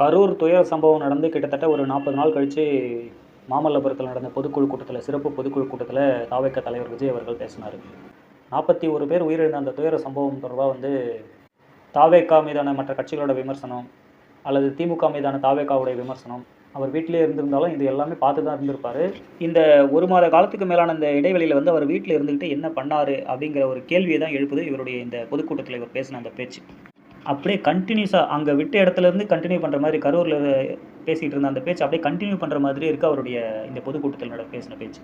கரூர் துயர சம்பவம் நடந்து கிட்டத்தட்ட ஒரு நாற்பது நாள் கழித்து மாமல்லபுரத்தில் நடந்த பொதுக்குழு கூட்டத்தில் சிறப்பு பொதுக்குழு கூட்டத்தில் தாவைக்க தலைவர் விஜய் அவர்கள் பேசினார். நாற்பத்தி ஒரு பேர் உயிரிழந்த அந்த துயர சம்பவம் தொடர்பாக வந்து தாவேக்கா மீதான மற்ற கட்சிகளோட விமர்சனம் அல்லது திமுக மீதான தாவேக்காவுடைய விமர்சனம் அவர் வீட்டிலே இருந்திருந்தாலும் இது எல்லாமே பார்த்து தான் இருந்திருப்பார். இந்த ஒரு மாத காலத்துக்கு மேலான இந்த இடைவெளியில் வந்து அவர் வீட்டில் இருந்துக்கிட்டு என்ன பண்ணார் அப்படிங்கிற ஒரு கேள்வியை தான் எழுப்புது இவருடைய இந்த பொதுக்கூட்டத்தில் இவர் பேசின அந்த பேச்சு. அப்படியே கண்டினியூஸாக அங்கே விட்ட இடத்துலேருந்து கண்டினியூ பண்ணுற மாதிரி கரூரில் பேசிகிட்டு இருந்த அந்த பேச்சு அப்படியே கண்டினியூ பண்ணுற மாதிரி இருக்குது அவருடைய இந்த பொதுக்கூட்டத்தில் நட பேசின பேச்சு.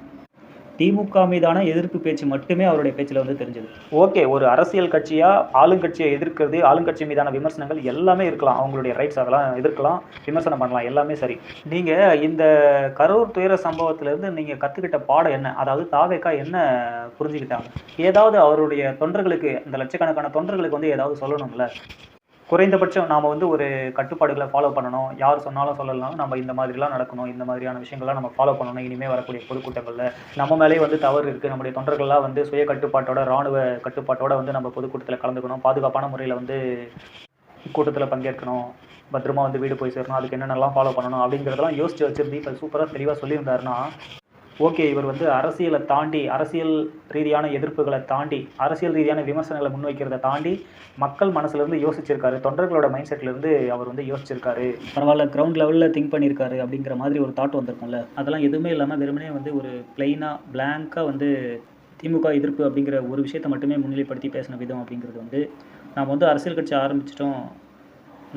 திமுக மீதான எதிர்ப்பு பேச்சு மட்டுமே அவருடைய பேச்சில் வந்து தெரிஞ்சது. ஓகே ஒரு அரசியல் கட்சியாக ஆளுங்கட்சியை எதிர்க்கிறது ஆளுங்கட்சி மீதான விமர்சனங்கள் எல்லாமே இருக்கலாம். அவங்களுடைய ரைட்ஸ் அதெல்லாம் எதிர்க்கலாம் விமர்சனம் பண்ணலாம் எல்லாமே சரி. நீங்கள் இந்த கரூர் துயர சம்பவத்திலேருந்து நீங்கள் கற்றுக்கிட்ட பாடம் என்ன? அதாவது தாவேக்கா என்ன புரிஞ்சுக்கிட்டாங்க? ஏதாவது அவருடைய தொண்டர்களுக்கு இந்த லட்சக்கணக்கான தொண்டர்களுக்கு வந்து ஏதாவது சொல்லணும்ல? குறைந்தபட்சம் நாம் வந்து ஒரு கட்டுப்பாடுகளை ஃபாலோ பண்ணணும். யார் சொன்னாலும் சொல்லலாம். நம்ம இந்த மாதிரிலாம் நடக்கணும். இந்த மாதிரியான விஷயங்கள்லாம் நம்ம ஃபாலோ பண்ணணும். இனிமேல் வரக்கூடிய பொதுக்கூட்டங்களில் நம்ம மேலே வந்து தவறு இருக்குது நம்முடைய தொண்டர்கள்லாம் வந்து சுய கட்டுப்பாட்டோட ராணுவ கட்டுப்பாட்டோட வந்து நம்ம பொதுக்கூட்டத்தில் கலந்துக்கணும். பாதுகாப்பான முறையில் வந்து கூட்டத்தில் பங்கேற்கணும். பத்திரமா வந்து வீடு போய் சேரணும். அதுக்கு என்னென்னலாம் ஃபாலோ பண்ணணும் அப்படிங்கிறதெல்லாம் யோசிச்சு வச்சிருந்து இப்போ சூப்பராக தெளிவாக சொல்லியிருந்தாருன்னா ஓகே இவர் வந்து அரசியலை தாண்டி அரசியல் ரீதியான எதிர்ப்புகளை தாண்டி அரசியல் ரீதியான விமர்சனங்களை முன்வைக்கிறத தாண்டி மக்கள் மனசுலேருந்து யோசிச்சிருக்காரு. தொண்டர்களோட மைண்ட் செட்லேருந்து அவர் வந்து யோசிச்சிருக்காரு. பரவாயில்ல கிரவுண்ட் லெவலில் திங்க் பண்ணியிருக்காரு அப்படிங்கிற மாதிரி ஒரு தாட் வந்திருக்கும்ல. அதெல்லாம் எதுவுமே இல்லாமல் வெறுமனே வந்து ஒரு பிளெயினாக பிளாங்காக வந்து திமுக எதிர்ப்பு அப்படிங்கிற ஒரு விஷயத்தை மட்டுமே முன்னிலைப்படுத்தி பேசின விதம் அப்படிங்கிறது வந்து நாம் வந்து அரசியல் கட்சி ஆரம்பிச்சிட்டோம்.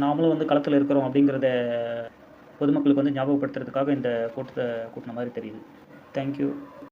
நாமளும் வந்து களத்தில் இருக்கிறோம் அப்படிங்கிறத பொதுமக்களுக்கு வந்து ஞாபகப்படுத்துறதுக்காக இந்த கூட்டத்தை கூட்டின மாதிரி தெரியுது. Thank you.